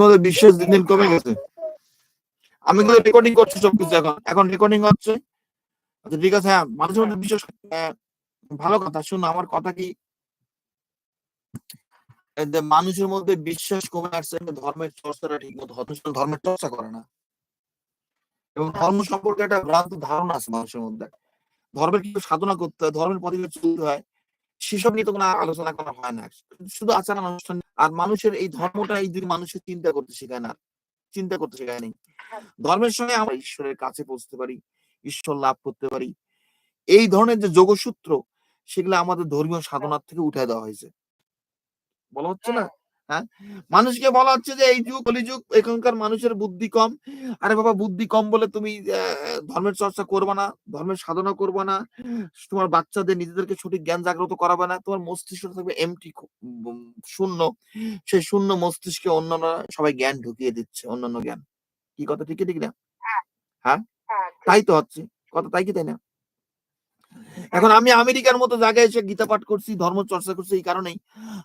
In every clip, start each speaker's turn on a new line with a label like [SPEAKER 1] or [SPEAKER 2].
[SPEAKER 1] তোমাদের বিশ্বাস দিন দিন কমে গেছে। আমি কিন্তু রেকর্ডিং করছি সবকিছু এখন। এখন রেকর্ডিং হচ্ছে। আচ্ছা ঠিক আছে হ্যাঁ মানুষের মধ্যে বিশ্বাস ভালো কথা। শুনো আমার কথা কি? মানুষের মধ্যে বিশ্বাস কমে আসছে ধর্মের চর্চাটা ঠিক মতো হচ্ছে ধর্মের চর্চা করে না। এবং ধর্ম সম্পর্কে একটা ভ্রান্ত ধারণা আছে মানুষের মধ্যে। ধর্মের কিছু সাধনা করতে হয়, ধর্মের পথে চলতে হয়, সেসব নিয়ে তো কোনো আলোচনা করা হয় না। শুধু আচার অনুষ্ঠান আর মানুষের এই ধর্মটা এই দুই মানুষের চিন্তা করতে শেখায় না, চিন্তা করতে শেখায় নেই। ধর্মের সঙ্গে আমরা ঈশ্বরের কাছে পৌঁছতে পারি, ঈশ্বর লাভ করতে পারি। এই ধরনের যে যোগসূত্র, সেগুলো আমাদের ধর্মীয় সাধনার থেকে উঠে দেওয়া হয়েছে। বলা হচ্ছে না? হ্যাঁ? মানুষকে বলা হচ্ছে যে এই যুগ কলি যুগ এখানকার মানুষের বুদ্ধি কম। আরে বাবা বুদ্ধি কম বলে তুমি ধর্মের চর্চা করবে না ধর্মের সাধনা করবে না তোমার বাচ্চাদের নিজেদেরকে সঠিক জ্ঞান জাগ্রত করাবে না তোমার মস্তিষ্ক থাকবে এমটি শূন্য। সেই শূন্য মস্তিষ্কে অন্যান্য সবাই জ্ঞান ঢুকিয়ে দিচ্ছে অন্যান্য জ্ঞান। কি কথা ঠিক ঠিক না? হ্যাঁ।
[SPEAKER 2] হ্যাঁ?
[SPEAKER 1] তাই তো হচ্ছে। কথা তাই কি তাই না? এখন আমি আমেরিকার মতো জায়গায় এসে গীতা পাঠ করছি, ধর্ম চর্চা করছি, এই কারণেই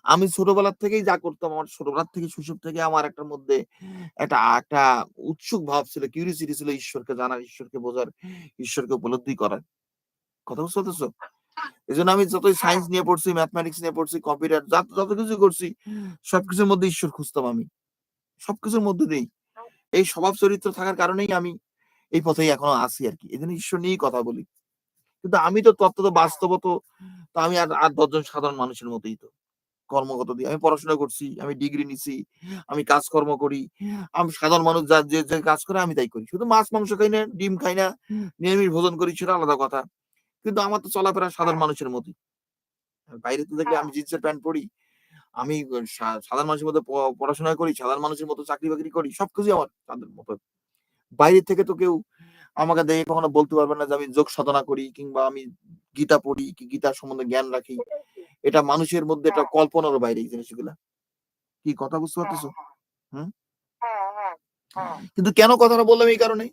[SPEAKER 1] আমি ছোটবেলার থেকেই যা করতাম, আমার ছোটবেলার থেকে, শৈশব থেকে আমার একটার মধ্যে একটা একটা উৎসুক ভাব ছিল কিউরিসিটি ছিল ঈশ্বরকে জানার, ঈশ্বরকে বোঝার, ঈশ্বরকে উপলব্ধি করার। কথা বুঝতে পারতেছো? এই জন্য আমি যতই সায়েন্স নিয়ে পড়ছি ম্যাথমেটিক্স নিয়ে পড়ছি কম্পিউটার যত যত কিছু করছি, সবকিছুর মধ্যে ঈশ্বর খুঁজতাম আমি। সবকিছুর মধ্যে দিয়েই এই স্বভাব চরিত্র থাকার কারণেই আমি এই পথেই এখনও আছি আর কি। এই জন্য ঈশ্বর নিয়েই কথা বলি। কিন্তু আমি তো তত্ত্ব তো বাস্তবত তো আমি আর আর দশজন সাধারণ মানুষের মতোই তো। কর্মগত দিয়ে আমি পড়াশোনা করছি আমি ডিগ্রি নিছি আমি কাজকর্ম করি আমি সাধারণ মানুষ যা যে যে কাজ করে আমি তাই করি। শুধু মাছ মাংস খাই না ডিম খাই না নিরামিষ ভোজন করি সেটা আলাদা কথা। কিন্তু আমার তো চলাফেরা সাধারণ মানুষের মতোই। বাইরে তো দেখলে আমি জিন্সের প্যান্ট পরি আমি সাধারণ মানুষের মতো পড়াশোনা করি সাধারণ মানুষের মতো চাকরি বাকরি করি সবকিছু আমার তাদের মতো। বাইরে থেকে তো কেউ আমাকে দেখে কখনো বলতে পারবে না যে আমি যোগ সাধনা করি কিংবা আমি গীতা পড়ি কি গীতার সম্বন্ধে জ্ঞান রাখি। এটা মানুষের মধ্যে একটা কল্পনার বাইরে এই জিনিসগুলা। কি কথা বুঝতে পারতেছো? হুম?
[SPEAKER 2] হ্যাঁ হ্যাঁ হ্যাঁ।
[SPEAKER 1] কিন্তু কেন কথাটা বললাম এই কারণে?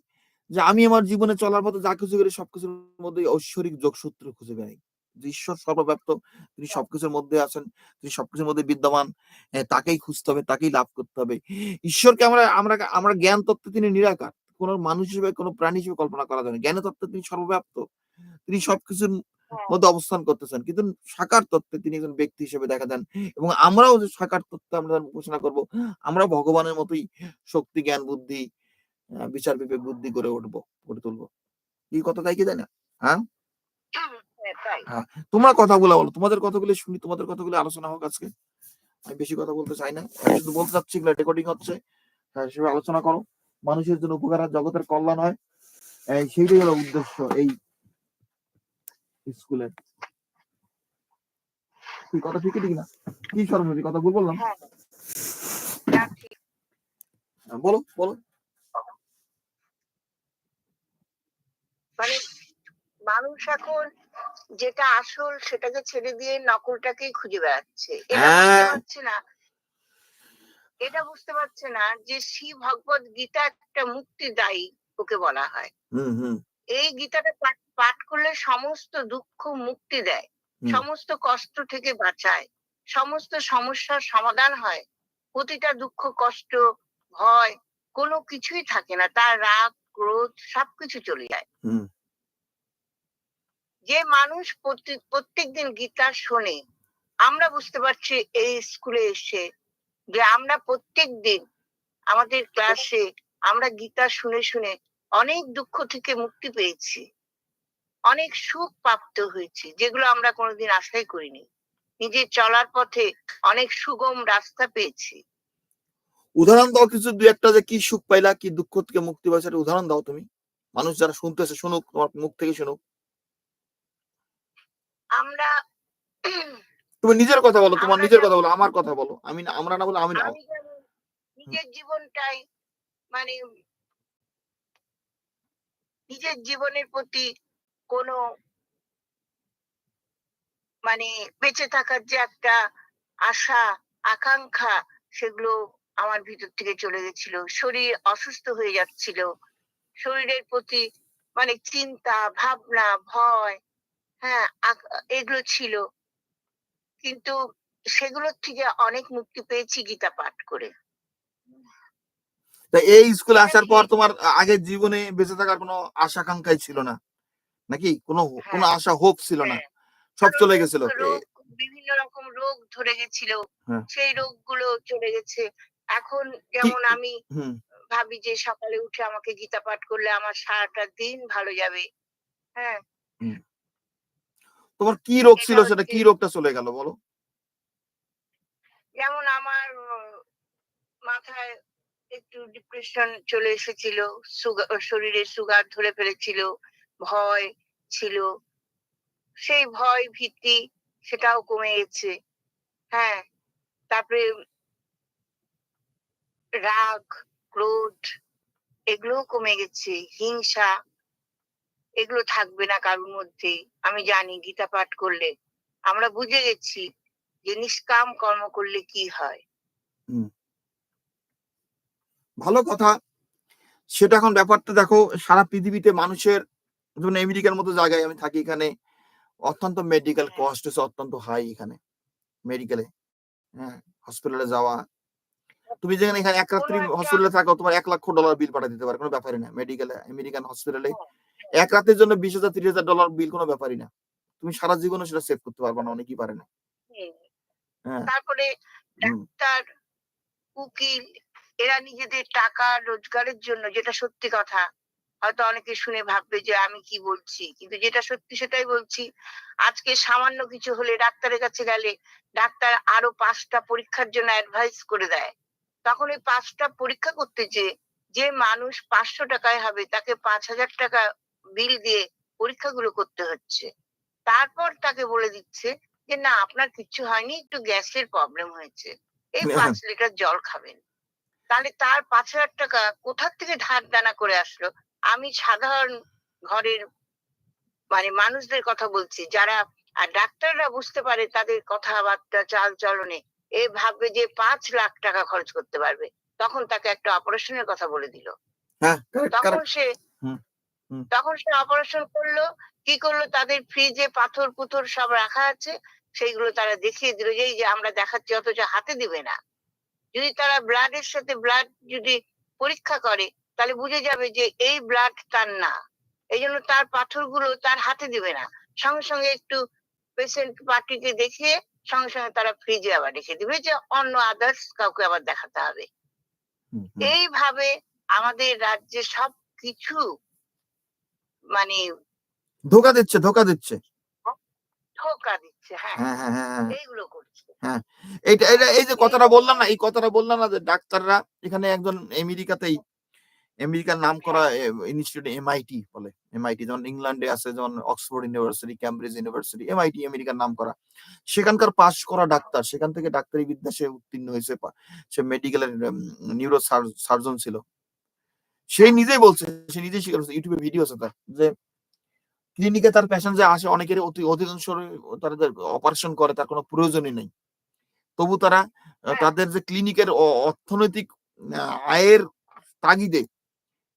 [SPEAKER 1] যে আমি আমার জীবনে চলার পথে যা কিছু করি সবকিছুর মধ্যে ঐশ্বরিক যোগসূত্র খুঁজে বেড়াই। যে ঈশ্বর সর্বব্যাপ্ত তিনি সবকিছুর মধ্যে আছেন তিনি সবকিছুর মধ্যে বিদ্যমান হ্যাঁ, তাকেই খুঁজতে হবে তাকেই লাভ করতে হবে। ঈশ্বরকে আমরা আমরা আমরা জ্ঞান তত্ত্বে তিনি নিরাকার। কোন মানুষ হিসেবে কোন প্রাণী হিসেবে কল্পনা করা যায় না। জ্ঞান তত্ত্বে তিনি সর্বব্যাপ্ত। তিনি সবকিছুর মধ্যে অবস্থান করতেছেন। কিন্তু সাকার তত্ত্বে তিনি একজন ব্যক্তি হিসেবে দেখা দেন এবং আমরাও যে সাকার তত্ত্বে আমরা উপাসনা করব আমরা ভগবানের মতোই শক্তি জ্ঞান বুদ্ধি বিচার বিবেক বুদ্ধি করে উঠবো গড়ে তুলবো। এই কথা তাই কি তাই না? হ্যাঁ?
[SPEAKER 2] হ্যাঁ, তাই।
[SPEAKER 1] তোমরা কথাগুলো বলো। তোমাদের কথাগুলো শুনি তোমাদের কথাগুলো আলোচনা হোক আজকে। আমি বেশি কথা বলতে চাই না। শুধু বলতে চাচ্ছি রেকর্ডিং হচ্ছে। হ্যাঁ, সেভাবে আলোচনা করো। মানুষের জন্য উপকার আর জগতের কল্যাণ হয়। সেইটাই হলো উদ্দেশ্য এই স্কুলের কি কথা ঠিকই ঠিক না? কি সর্বমতি কথা ভুল বললাম?
[SPEAKER 2] হ্যাঁ ঠিক।
[SPEAKER 1] হ্যাঁ, বলো বলো।
[SPEAKER 2] মানে মানুষ এখন যেটা আসল সেটাকে ছেড়ে দিয়ে নকলটাকেই খুঁজে বেড়াচ্ছে। এটা
[SPEAKER 1] হ্যাঁ।
[SPEAKER 2] না। এটা বুঝতে পারছে না যে শ্রী ভগবত গীতা একটা মুক্তিদায়ী ওকে বলা হয়। এই গীতাটা পাঠ পাঠ করলে সমস্ত দুঃখ মুক্তি দেয় সমস্ত কষ্ট থেকে বাঁচায় সমস্ত সমস্যার সমাধান হয় প্রতিটা দুঃখ কষ্ট ভয় কোনো কিছুই থাকে না তার রাগ ক্রোধ সবকিছু চলে যায়। যে মানুষ প্রত্যেক দিন গীতা শোনে আমরা বুঝতে পারছি এই স্কুলে এসে যে আমরা প্রত্যেক দিন আমাদের ক্লাসে আমরা গীতা শুনে শুনে অনেক দুঃখ থেকে মুক্তি পেয়েছি। অনেক সুখ প্রাপ্ত হয়েছে যেগুলো আমরা কোনোদিন আশাই করিনি। নিজের চলার পথে অনেক সুগম রাস্তা পেয়েছি।
[SPEAKER 1] উদাহরণ দাও কিছু দুই একটা যে কি সুখ পাইলা কি দুঃখ থেকে মুক্তি পাইছে উদাহরণ দাও তুমি। মানুষ যারা শুনতেছে শুনুক তোমার মুখ থেকে শুনুক।
[SPEAKER 2] আমরা
[SPEAKER 1] তুমি নিজের কথা বলো তোমার নিজের কথা বলো আমার কথা বলো। আমি আমরা না বলে আমি না
[SPEAKER 2] নিজের জীবনটাই মানে নিজের জীবনের প্রতি কোনো মানে বেঁচে থাকার যে একটা আশা আকাঙ্ক্ষা সেগুলো আমার ভিতর থেকে চলে গেছিল। শরীর অসুস্থ হয়ে যাচ্ছিল। শরীরের প্রতি মানে চিন্তা ভাবনা ভয় হ্যাঁ এগুলো ছিল। কিন্তু সেগুলোর থেকে অনেক মুক্তি পেয়েছি গীতা পাঠ করে।
[SPEAKER 1] তা এই স্কুলে আসার পর তোমার আগের জীবনে বেঁচে থাকার কোনো আশা আকাঙ্ক্ষাই ছিল না? নাকি কোনো কোনো
[SPEAKER 2] হ্যাঁ।
[SPEAKER 1] আশা হোপ ছিল না?
[SPEAKER 2] হ্যাঁ।
[SPEAKER 1] সব চলে গেছিল।
[SPEAKER 2] বিভিন্ন রকম রোগ ধরে গেছিল।
[SPEAKER 1] হ্যাঁ।
[SPEAKER 2] সেই রোগগুলো চলে গেছে। এখন যেমন আমি ভাবি যে সকালে উঠে আমাকে গীতা পাঠ করলে আমার সারাটা দিন ভালো যাবে। হ্যাঁ।
[SPEAKER 1] তোমার কি রোগ ছিল সেটা কি রোগটা চলে গেল বলো?
[SPEAKER 2] যেমন আমার মাথায় একটু ডিপ্রেশন চলে এসেছিল শরীরে সুগার ধরে ফেলেছিল ভয় ছিল। সেই ভয় ভীতি সেটাও কমে গেছে। হ্যাঁ তারপরে রাগ ক্রোধ এগুলোও কমে গেছে হিংসা। এগুলো থাকবে না কারোর মধ্যে আমি জানি গীতা পাঠ করলে। আমরা বুঝে গেছি যে নিষ্কাম কর্ম করলে কি হয়।
[SPEAKER 1] ভালো কথা। সেটা এখন ব্যাপারটা দেখো সারা পৃথিবীতে মানুষের যেমন আমেরিকার মতো জায়গায় আমি থাকি এখানে অত্যন্ত মেডিকেল। কস্ট হচ্ছে অত্যন্ত হাই এখানে মেডিকেলে হ্যাঁ হসপিটালে যাওয়া। তুমি যেখানে এখানে এক রাত্রি হসপিটালে থাকো তোমার এক লক্ষ ডলার বিল পাঠিয়ে দিতে পারে কোনো ব্যাপারই না। মেডিকেলে আমেরিকান হসপিটালে এক রাতের জন্য বিশ হাজার তিরিশ হাজার ডলার বিল কোনো ব্যাপারই না। তুমি সারা জীবনে সেটা সেভ করতে পারবে না অনেকেই পারে না। হ্যাঁ।
[SPEAKER 2] তারপরে ডাক্তার উকিল এরা নিজেদের টাকা রোজগারের জন্য যেটা সত্যি কথা হয়তো অনেকে শুনে ভাববে যে আমি কি বলছি? কিন্তু যেটা সত্যি সেটাই বলছি আজকে সামান্য কিছু হলে ডাক্তারের কাছে গেলে ডাক্তার আরও পাঁচটা পরীক্ষার জন্য অ্যাডভাইস করে দেয়। তখন ওই পাঁচটা পরীক্ষা করতে যে যে মানুষ পাঁচশো টাকায় হবে তাকে পাঁচ হাজার টাকা বিল দিয়ে পরীক্ষাগুলো করতে হচ্ছে। তারপর তাকে বলে দিচ্ছে যে না আপনার কিচ্ছু হয়নি একটু গ্যাসের প্রবলেম হয়েছে। এই পাঁচ লিটার জল খাবেন। তাহলে তার পাঁচ হাজার টাকা কোথা থেকে ধার দানা করে আসলো? আমি সাধারণ ঘরের মানে মানুষদের কথা বলছি যারা আর ডাক্তাররা বুঝতে পারে তাদের কথাবার্তা চাল চলনে এ ভাববে যে পাঁচ লাখ টাকা খরচ করতে পারবে। তখন তাকে একটা অপারেশনের কথা বলে দিল।
[SPEAKER 1] হ্যাঁ
[SPEAKER 2] তখন সে। তখন সে অপারেশন করল কি করল? তাদের ফ্রিজে পাথর পুথর সব রাখা আছে সেইগুলো তারা দেখিয়ে দিল যে এই যে আমরা দেখাচ্ছি অথচ হাতে দিবে না। যদি তারা ব্লাডের সাথে ব্লাড যদি পরীক্ষা করে তাহলে বুঝে যাবে যে এই ব্লাড তার না। এই জন্য তার পাথরগুলো তার হাতে দিবে না। সঙ্গে সঙ্গে একটু পেশেন্ট পার্টিকে দেখিয়ে সঙ্গে সঙ্গে তারা ফ্রিজে আবার রেখে দিবে যে অন্য আদার্স কাউকে আবার দেখাতে হবে। এইভাবে আমাদের রাজ্যে সব কিছু মানে
[SPEAKER 1] ধোকা দিচ্ছে ধোকা দিচ্ছে।
[SPEAKER 2] ধোকা দিচ্ছে হ্যাঁ।
[SPEAKER 1] হ্যাঁ হ্যাঁ হ্যাঁ।
[SPEAKER 2] এইগুলো করছে।
[SPEAKER 1] এইটা এটা এই যে কথাটা বললাম না এই কথাটা বললাম না যে ডাক্তাররা এখানে একজন আমেরিকাতেই আমেরিকার নাম করা ইনস্টিটিউট এমআইটি বলে এমআইটি যেমন ইংল্যান্ডে আছে যেমন Oxford university Cambridge university MIT আমেরিকার নাম করা। সেখানকার পাশ করা ডাক্তার সেখান থেকে ডাক্তারি বিদ্যা সে উত্তীর্ণ হয়েছে সে মেডিকেলের নিউরো সার্জন ছিল। সে নিজেই বলছে সে নিজেই স্বীকার করছে ইউটিউবে ভিডিও আছে তার যে ক্লিনিকে তার পেশেন্ট যে আসে অনেকের অতি অধিকাংশ তাদের অপারেশন করে তার কোনো প্রয়োজনই নেই। তবু তারা
[SPEAKER 2] হ্যাঁ।
[SPEAKER 1] তাদের যে ক্লিনিকের অর্থনৈতিক আয়ের তাগিদে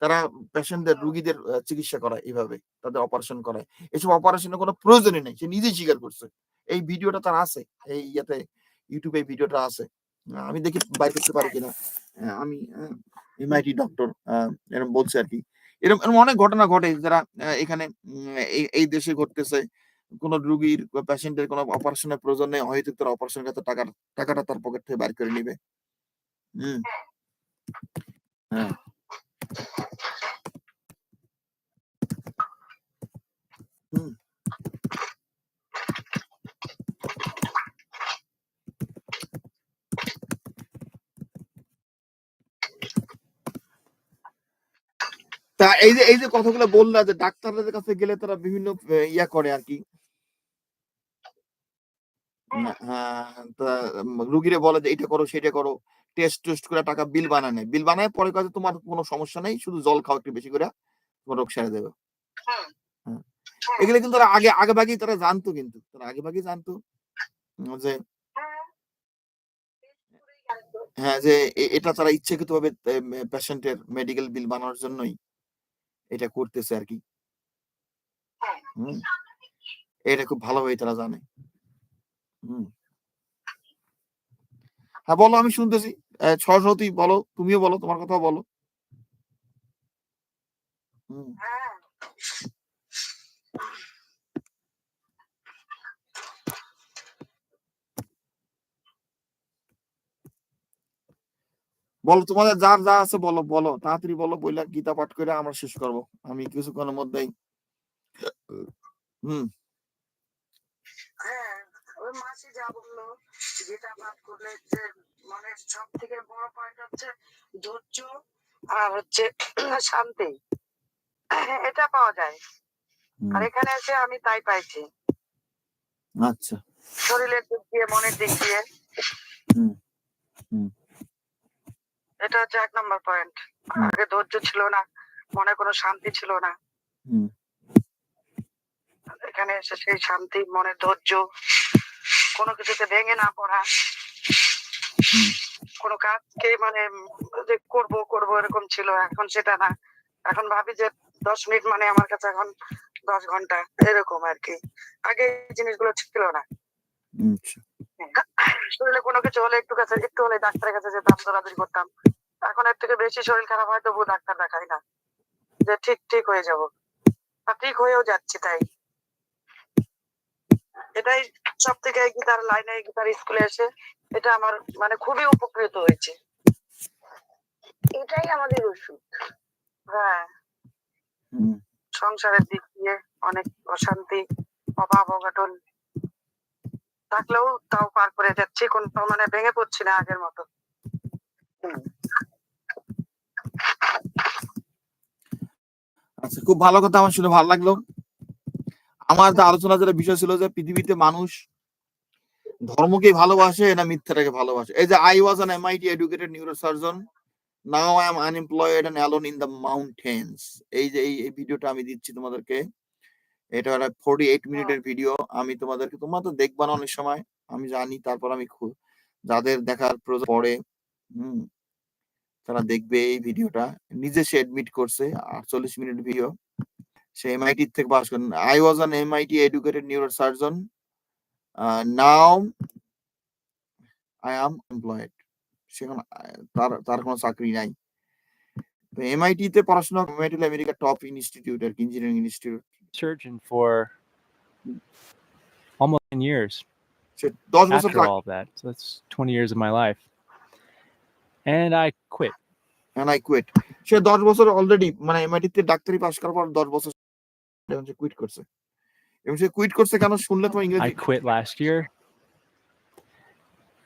[SPEAKER 1] তারা পেশেন্টদের রুগীদের চিকিৎসা করায় এইভাবে তাদের অপারেশন করায়। এসব অপারেশনের কোনো প্রয়োজনই নেই সে নিজেই স্বীকার করছে। এই ভিডিওটা তার আছে এই ইয়াতে ইউটিউবে ভিডিওটা আছে। আমি দেখি বাইর করতে পারি কিনা। আমি এমআইটি ডক্টর এরকম বলছে আর কি। এরকম এরকম অনেক ঘটনা ঘটে যারা এখানে এই দেশে ঘটতেছে। কোন রুগীর বা পেশেন্টের কোনো অপারেশনের প্রয়োজন নেই হয়তো তার অপারেশন করতে টাকা টাকাটা তার পকেট থেকে বার করে নিবে। হুম। হ্যাঁ। এই যে এই যে কথাগুলো বললা যে ডাক্তারদের কাছে গেলে তারা বিভিন্ন ইয়া করে আর কি। হ্যাঁ। উম, রুগীরে বলে যে এটা করো সেটা করো। টেস্ট টেস্ট করে টাকা বিল বানায় নেয়। বিল বানায় পরে কাজে তোমার কোনো সমস্যা নেই শুধু জল খাও একটু বেশি করে তোমার রোগ সেরে দেবে। হ্যাঁ। এগুলো কিন্তু তারা আগে আগে ভাগেই তারা জানতো কিন্তু। তারা আগে ভাগেই জানতো যে
[SPEAKER 2] হ্যাঁ।
[SPEAKER 1] হ্যাঁ যে এটা তারা ইচ্ছাকৃত ভাবে পেশেন্টের মেডিকেল বিল বানানোর জন্যই এটা করতেছে আর কি। হম। এটা খুব ভালোভাবে তারা জানে। হম। হ্যাঁ বলো আমি শুনতেছি। সরস্বতী বলো তুমিও বলো তোমার কথা বলো। হম। বলো তোমাদের যার যা আছে বলো বলো তাড়াতাড়ি বলো বইলা গীতা পাঠ করে আমরা শেষ করব। আমি কিছুক্ষণের মধ্যেই হুম।
[SPEAKER 3] হ্যাঁ ওই মাসি যা বলল গীতা পাঠ করলে যে মানে সব থেকে বড় পয়েন্ট হচ্ছে ধৈর্য আর হচ্ছে শান্তি। এটা পাওয়া যায়। আর এখানে এসে আমি তাই পাইছি।
[SPEAKER 1] আচ্ছা।
[SPEAKER 3] শরীরের দিক দিয়ে মনের দিক দিয়ে।
[SPEAKER 1] হুম, হুম।
[SPEAKER 3] এটা হচ্ছে এক নম্বর পয়েন্ট আগে ধৈর্য ছিল না মনে কোনো শান্তি ছিল না। এখানে এসে সেই শান্তি মনের ধৈর্য কোনো কিছুতে ভেঙে না পড়া। কোনো কাজকে মানে যে করব করব এরকম ছিল এখন সেটা না। এখন ভাবি যে দশ মিনিট মানে আমার কাছে এখন দশ ঘণ্টা এরকম আর কি। আগে জিনিসগুলো ছিল না।
[SPEAKER 1] আচ্ছা।
[SPEAKER 3] শরীরে কোনো কিছু হলে একটু কাছে একটু হলে ডাক্তারের কাছে যেতাম দৌড়াদৌড়ি করতাম। এখন এর থেকে বেশি শরীর খারাপ হয় তবু ডাক্তার দেখাই না। যে ঠিক ঠিক হয়ে যাব। আর ঠিক হয়েও যাচ্ছি তাই। এটাই সব থেকে এই গীতার লাইনে এই গীতার স্কুলে এসে এটা আমার মানে খুবই উপকৃত হয়েছে। এটাই আমাদের ওষুধ। হ্যাঁ। সংসারের দিক দিয়ে অনেক অশান্তি অভাব অঘটন। থাকলেও তাও পার করে যাচ্ছি কোন মানে ভেঙে পড়ছি না আগের মতো।
[SPEAKER 1] আচ্ছা খুব ভালো কথা আমার শুনে, ভালো লাগল। আমার তো আলোচনা, যেটা বিষয় ছিল যে পৃথিবীতে মানুষ ধর্মকে ভালোবাসে না মিথ্যাটাকে ভালোবাসে। এই যে I was an MIT educated neurosurgeon now I am unemployed and alone in the mountains এই যে, এই ভিডিওটা আমি দিচ্ছি তোমাদেরকে। এটা একটা ফোর্টি এইট মিনিটের ভিডিও আমি তোমাদেরকে তোমরা তো দেখবা না অনেক সময় আমি জানি তারপর আমি যাদের দেখার প্রয়োজন পড়ে হম তারা দেখবে এই ভিডিওটা নিজে সে এডমিট করছে আটচল্লিশ মিনিট ভিডিও সে এমআইটি থেকে পাস করেন I was an MIT educated neurosurgeon now I am employed সেখানে তার তার কোনো চাকরি নাই। তো এমআইটি তে পড়াশোনা MIT America top institute R engineering institute
[SPEAKER 4] surgeon for almost 10 years
[SPEAKER 1] বছর
[SPEAKER 4] after all of that. So that's 20 years of my life. And I quit.
[SPEAKER 1] And I quit সে দশ বছর অলরেডি মানে এমআইটি তে ডাক্তারি পাস করার পর দশ বছর সে কুইট করছে এবং সে কুইট করছে কেন শুনলে তোমার
[SPEAKER 4] I quit last year.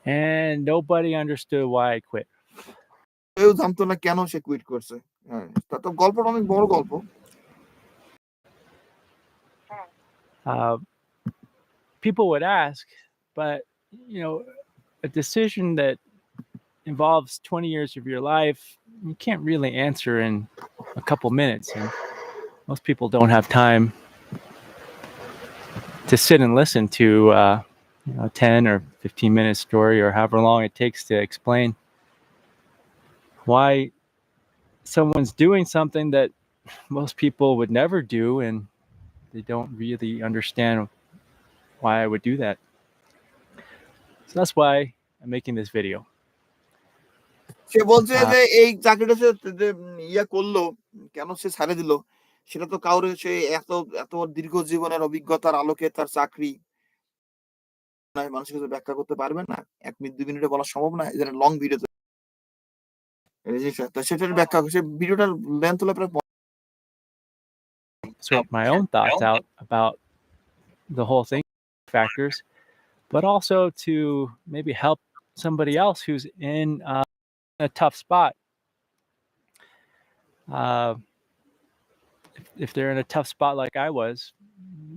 [SPEAKER 4] And nobody understood why I quit.
[SPEAKER 1] কেউ জানতো না কেন সে কুইট করছে হ্যাঁ তা তো গল্পটা অনেক বড় গল্প
[SPEAKER 4] Uh, people would ask, but you know, a decision that involves 20 years of your life, you can't really answer in a couple minutes. And most people don't have time to sit and listen to uh, you know, a 10 or 15 minute story or however long it takes to explain why someone's doing something that most people would never do and they don't really understand why I would do that. So that's why I'm making this video.
[SPEAKER 1] সে বলছে যে এই চাকরিটা সে ইয়া করল কেন সে ছাড়ে দিল সেটা তো কাউরে সে এত এত দীর্ঘ জীবনের অভিজ্ঞতার আলোকে তার চাকরি মানুষের কাছে ব্যাখ্যা করতে পারবে না এক মিনিট দুই মিনিটে বলা সম্ভব না এটা লং ভিডিও তো সেটার ব্যাখ্যা সে ভিডিওটার লেন্থ হলো প্রায়
[SPEAKER 4] sort my own thoughts out about the whole thing factors, but also to maybe help somebody else who's in uh, a tough spot. Uh, if, if they're in a tough spot like I was,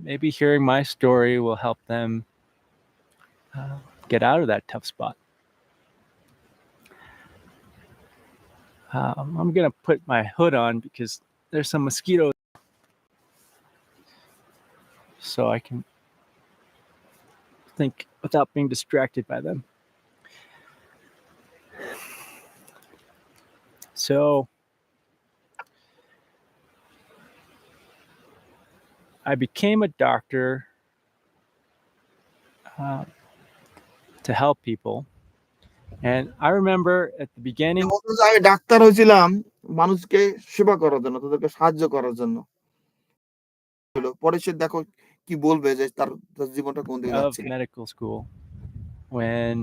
[SPEAKER 4] maybe hearing my story will help them uh, get out of that tough spot. Um, I'm gonna put my hood on because there's some mosquitoes, so I can think without being distracted by them. So I became a doctor uh, to help people. And I remember at the beginning,
[SPEAKER 1] বলছে যে আমি ডাক্তার হয়েছিলাম মানুষকে সেবা করার জন্য তাদেরকে সাহায্য করার জন্য হলো পরে সে দেখো কি বলবে যে তার জীবনটা কোন দিকে যাচ্ছে
[SPEAKER 4] medical school when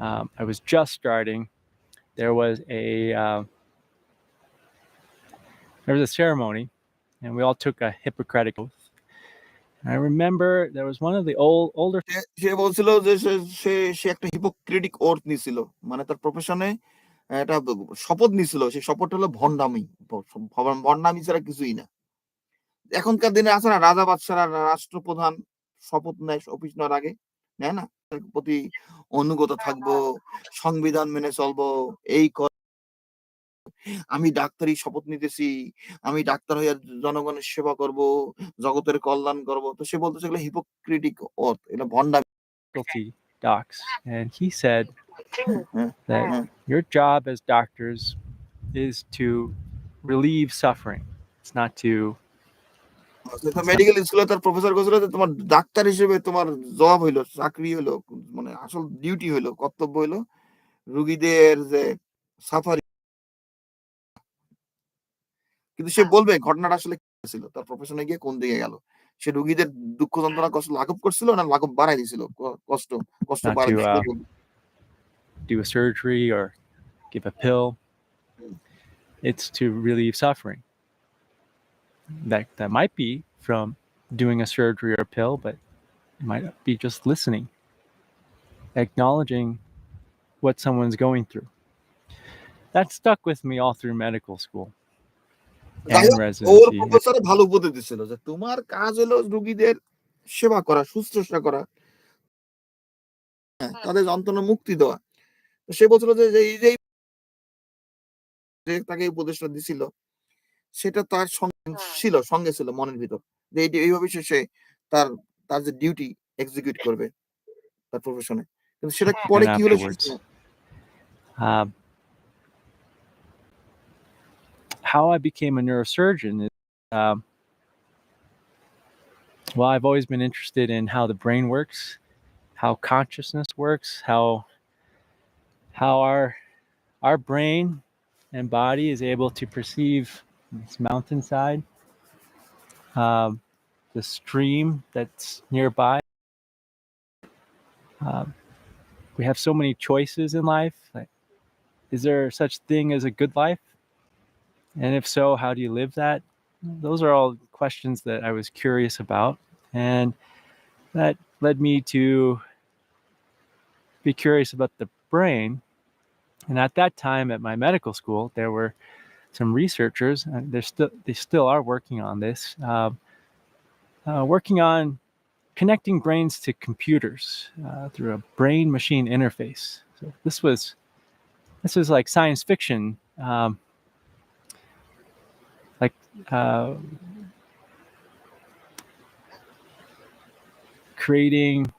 [SPEAKER 4] um, I was just starting. There was a uh, there was a ceremony, and we all took a Hippocratic oath. I remember there was one of the old older
[SPEAKER 1] সে- বলছিল যে সে সে একটা hypocritic worth নিছিল মানে তার প্রফেশনে একটা শপথ নিছিল সেই শপথটা হলো ভণ্ডামি ভ- ভ- ভণ্ডামি ছাড়া কিছুই না এখনকার দিনে আছে না রাজা বাদশারা রাষ্ট্রপ্রধান শপথ নেয় অফিস নেওয়ার আগে নেয় না? প্রতি অনুগত থাকব সংবিধান মেনে চলবো এই আমি ডাক্তারি শপথ নিতেছি আমি ডাক্তার হয়ে জনগণের সেবা করব জগতের কল্যাণ করব। তো সে বলতেছে এগুলো হিপোক্রেটিক ওর্থ এটা
[SPEAKER 4] faculty docs, and he said
[SPEAKER 1] হ্যাঁ
[SPEAKER 4] that
[SPEAKER 1] হ্যাঁ।
[SPEAKER 4] your job as doctors is to relieve suffering. It's not to
[SPEAKER 1] medical স্কুলে তার প্রফেসর করেছিল তোমার ডাক্তার হিসেবে তোমার জব হইল চাকরি হইল মানে আসল ডিউটি হইল কর্তব্য হইল রুগীদের যে সাফারি কিন্তু সে বলবে ঘটনাটা আসলে কি ছিল তার প্রফেশনে গিয়ে কোন দিকে গেল সে রুগীদের দুঃখ যন্ত্রণা কষ্ট লাঘব করছিল না লাঘব বাড়াই দিছিল কষ্ট কষ্ট বাড়াই
[SPEAKER 4] to,
[SPEAKER 1] দিছিল বলবে।
[SPEAKER 4] do a surgery or give a pill. It's to relieve suffering. That that might be from doing a surgery or a pill, but it might be just listening, acknowledging what someone's going through. That stuck with me all through medical school
[SPEAKER 1] যাই
[SPEAKER 4] and
[SPEAKER 1] হোক, ওর
[SPEAKER 4] residency.
[SPEAKER 1] Professor ভালো উপদেশ দিছিল যে তোমার কাজ হলো রুগীদের সেবা করা শুশ্রূষা করা হ্যাঁ, তাদের যন্ত্রণা মুক্তি দেওয়া তো সে বলছিল যে যে এই যে যে তাকে এই উপদেশটা দিছিল সেটা তার সঙ্গে ছিল সঙ্গে ছিল মনের ভিতর যে এইটি এইভাবে সে সে তার তার যে ডিউটি এক্সিকিউট করবে তার প্রফেশনে কিন্তু সেটা পরে কি হলো
[SPEAKER 4] afterwards. Um, how I became a neurosurgeon is, um, well, I've always been interested in how the brain works, how consciousness works, how how our our brain and body is able to perceive this mountainside, um, the stream that's nearby. Um, we have so many choices in life. Like, is there such thing as a good life? And if so, how do you live that? Those are all questions that I was curious about. And that led me to be curious about the brain. And at that time at my medical school, there were some researchers, and they're still they still are working on this, um, uh, working on connecting brains to computers uh, through a brain machine interface. So this was this was like science fiction, um, like uh, creating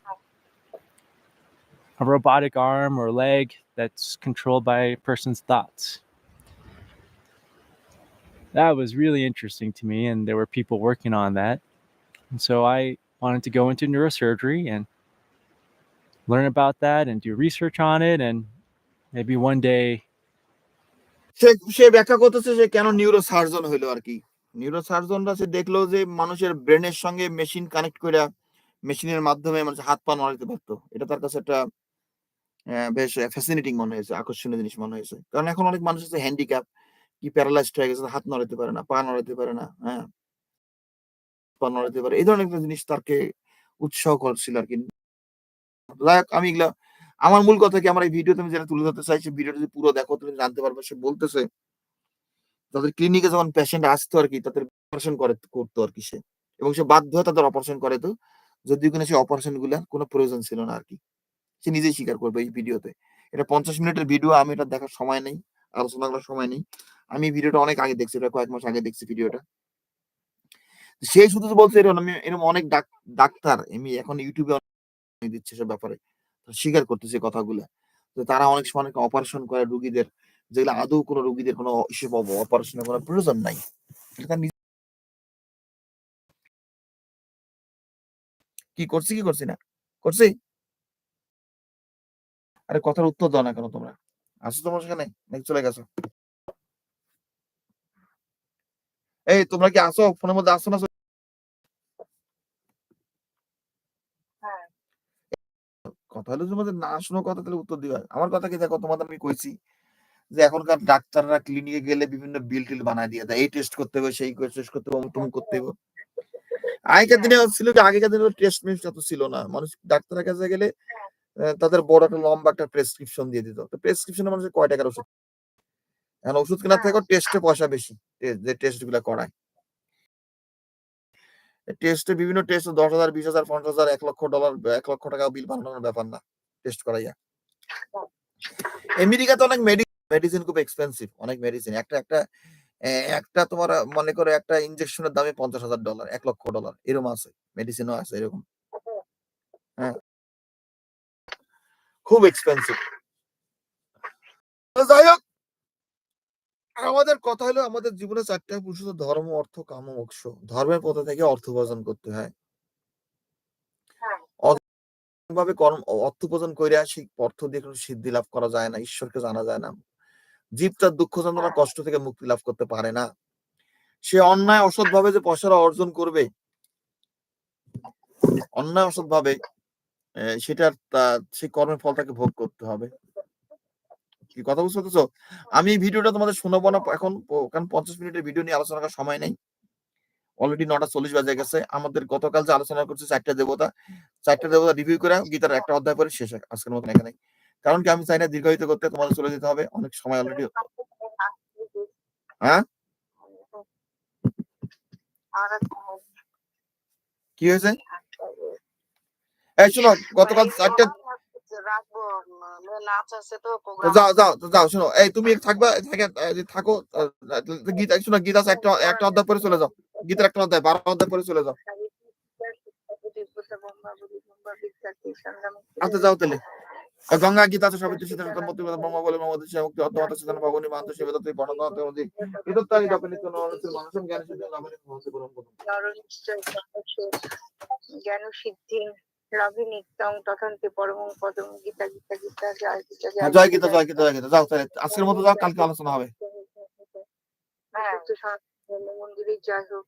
[SPEAKER 4] a robotic arm or leg that's controlled by a person's thoughts That was really interesting to me, and there were people working on that. And so I wanted to go into neurosurgery and learn about that and do research on it and maybe one day
[SPEAKER 1] সে সে ব্যাখ্যা করতেছে যে কেন neuro surgeon হইলো আর কি neuro সার্জনরা সে দেখলো যে মানুষের ব্রেনের সঙ্গে মেশিন কানেক্ট করে মেশিনের মাধ্যমে মানুষ হাত পা নড়াইতে পারতো এটা তার কাছে একটা আহ, বেশ ফ্যাসিনেটিং মনে হয়েছে আকর্ষণীয় জিনিস মনে হয়েছে কারণ এখন অনেক মানুষ আছে হ্যান্ডিক্যাপ কি প্যারালাইজড হয়ে গেছে, হাত নড়াইতে পারে না, পা নড়াইতে পারে না হ্যাঁ? পা নড়াইতে পারে, এই ধরনের জিনিস তাকে উৎসাহ করছিল আর কি যাই আমি এগুলা, আমার মূল কথা কি, আমার এই ভিডিওতে আমি যেটা তুলে ধরতে চাইছি, ভিডিওটা যদি পুরো দেখো, তুমি জানতে পারবে সে বলতেছে, তাদের ক্লিনিকে যখন পেশেন্ট আসতো আর কি তাদের অপারেশন করে, করতো আর কি সে। এবং সে বাধ্য হয়ে তাদের অপারেশন করে তো, যদিও কিনা সেই অপারেশনগুলা কোনো প্রয়োজন ছিল না আর কি সে নিজেই স্বীকার করবে এই ভিডিওতে। এটা পঞ্চাশ মিনিটের ভিডিও, আমি এটা দেখার সময় নেই, আলোচনা করার সময় নেই। আমি ভিডিওটা অনেক আগে দেখছি কয়েক মাস আগে দেখছি ভিডিওটা। সে শুধু বলছে এরকম আমি এরকম অনেক ডাক্তার আমি এখন ইউটিউবে অনেক দিচ্ছে সব ব্যাপারে। স্বীকার করতেছে কথাগুলা। যে তারা অনেক সময় অনেক অপারেশন করে রুগীদের, যেগুলো আদৌ কোনো রুগীদের কোনো ইসে অপারেশনের কোনো প্রয়োজন নাই। কি করছি কি করছি না? করছি? আরে কথার উত্তর দাও না কেন তোমরা? আসো তোমার সেখানে চলে গেছো? এই তোমরা কি আসো? ফোনের মধ্যে আসো না?
[SPEAKER 2] হ্যাঁ।
[SPEAKER 1] কথা হলো তোমাদের না শোনো কথা তাহলে উত্তর দিবা। আমার কথা কি দেখো তোমাদের আমি কইছি যে এখনকার ডাক্তাররা ক্লিনিকে গেলে বিভিন্ন বিল টিল বানায় দিয়ে দেয়। এই টেস্ট করতে হবে সেই টেস্ট করতে হবে অমুক করতে হবে। আগেকার দিনে ছিল কি আগেকার দিনে টেস্ট মেস্ট এত ছিল না। মানুষ ডাক্তারের কাছে গেলে তাদের বড় একটা লম্বা একটা প্রেসক্রিপশন দিয়ে দিত। তো প্রেসক্রিপশনে মানুষের কয় টাকার ওষুধ? এখন ওষুধ কেনার থেকে টেস্টে পয়সা বেশি। যে টেস্টগুলা করায়। টেস্টে বিভিন্ন টেস্ট দশ হাজার বিশ হাজার পঞ্চাশ হাজার এক লক্ষ ডলার এক লক্ষ টাকা বিল বানানোর ব্যাপার না। টেস্ট করাইয়া। আমেরিকাতে অনেক মেডিসিন খুব এক্সপেন্সিভ অনেক মেডিসিন একটা একটা একটা তোমার মনে করো একটা ইনজেকশনের দামে পঞ্চাশ হাজার ডলার এক লক্ষ ডলার এরকম আছে। মেডিসিনও আছে এরকম। হ্যাঁ। খুব এক্সপেন্সিভ যাই হোক আমাদের কথা হলো আমাদের জীবনে চারটা পুরুষ ধর্ম অর্থ কাম মোক্ষ। ধর্মের পথে থেকে অর্থ উপার্জন করতে হয়।
[SPEAKER 2] হ্যাঁ।
[SPEAKER 1] ভাবে কর্ম অর্থ উপার্জন করে সেই অর্থ দিয়ে কোনো সিদ্ধি লাভ করা যায় না ঈশ্বরকে জানা যায় না। জীব তার দুঃখ যন্ত্রণা
[SPEAKER 2] হ্যাঁ।
[SPEAKER 1] কষ্ট থেকে মুক্তি লাভ করতে পারে না। সে অন্যায় অসৎ ভাবে যে পয়সাটা অর্জন করবে অন্যায় অসৎ ভাবে সেটার সেই কর্মের ফল তাকে ভোগ করতে হবে। কি কথা বুঝতে পারছ আমি ভিডিওটা তোমাদের শোনাবো না এখন কারণ পঞ্চাশ মিনিটের ভিডিও নিয়ে আলোচনা করার সময় নেই। অলরেডি নটা চল্লিশ বাজে গেছে। আমাদের গতকাল যে আলোচনা করছে চারটা দেবতা চারটা দেবতা রিভিউ করে গীতার একটা অধ্যায় করে শেষ আজকের মতন এখানে কারণ কি আমি চাই না দীর্ঘায়িত করতে তোমাদের চলে যেতে হবে অনেক সময় অলরেডি হ্যাঁ? কি হয়েছে? এই শোনো গতকাল চারটা
[SPEAKER 2] রাখব উম, নাচ আছে তো
[SPEAKER 1] তো
[SPEAKER 2] প্রোগ্রাম
[SPEAKER 1] যাও যাও যাও শোনো এই তুমি থাকবা থাকো গীতা শোনো গীতা একটা একটা অধ্যায় পরে চলে যাও। গীতার একটা অধ্যায় বারো অধ্যায় পরে চলে যাও। আচ্ছা যাও তাহলে। গঙ্গা গীতা আছে সবিত্র সীতা সতম মতি ব্রহ্ম বলে মমতি সে মুক্তি অর্ধ সীতা ভগবানী মান্ত সে বেদতে পড়ানো হতে মতি। ইদত্তানি দপনি তো নরসের মানুষের জ্ঞান সিদ্ধি লাভনি ভবন্তি পরম পদম
[SPEAKER 2] জ্ঞান সিদ্ধি লাভে নিত্যং তথান্তি পরমং পদম গীতা গীতা গীতা জয় গীতা
[SPEAKER 1] হ্যাঁ, জয় গীতা জয় গীতা জয় গীতা যাও তাহলে আজকের মতো যাও কালকে আলোচনা হবে
[SPEAKER 2] হ্যাঁ মন্দিরে জয় হোক